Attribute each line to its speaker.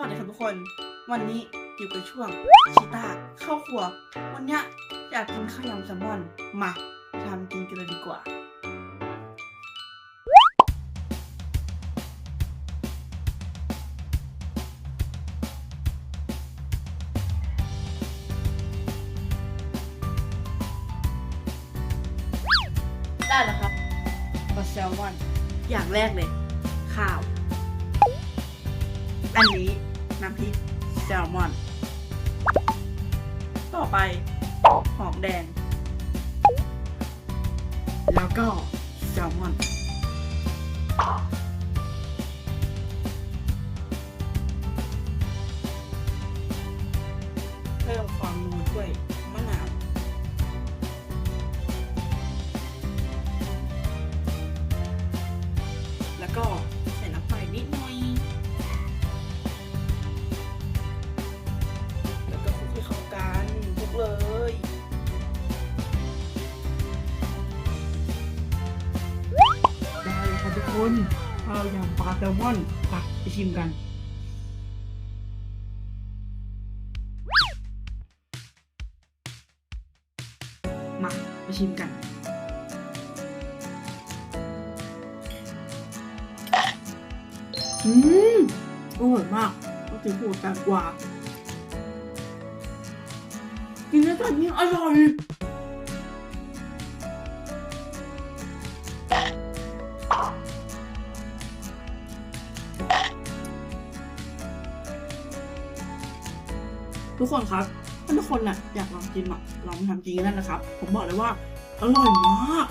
Speaker 1: วัสดีครับทุกคน วันนี้อยู่กับช่วงชิต้าเข้าครัว วันเนี้ยอยากกินข้าวยำแซลมอน มาทำกินกันเลยดีกว่า ได้แล้วครับปลาแซลมอน อย่างแรกเลย ข้าว อันนี้ น้ำพริกแซลมอน ต่อไปหอมแดง แล้วก็แซลมอน เพิ่มความนัวด้วยมะนาวแล้วก็ กุนข้าวยำปลาแซลมอนไปไปชิมกันมาไปชิมกัน อืมอร่อยมากก็ถือผูแตงกวากินแล้วแบบนี้อร่อย ทุกคนครับถ้าทุกคนน่ะอยากลองกินอะลองทำจริงกันนะครับ ผมบอกเลยว่าอร่อยมาก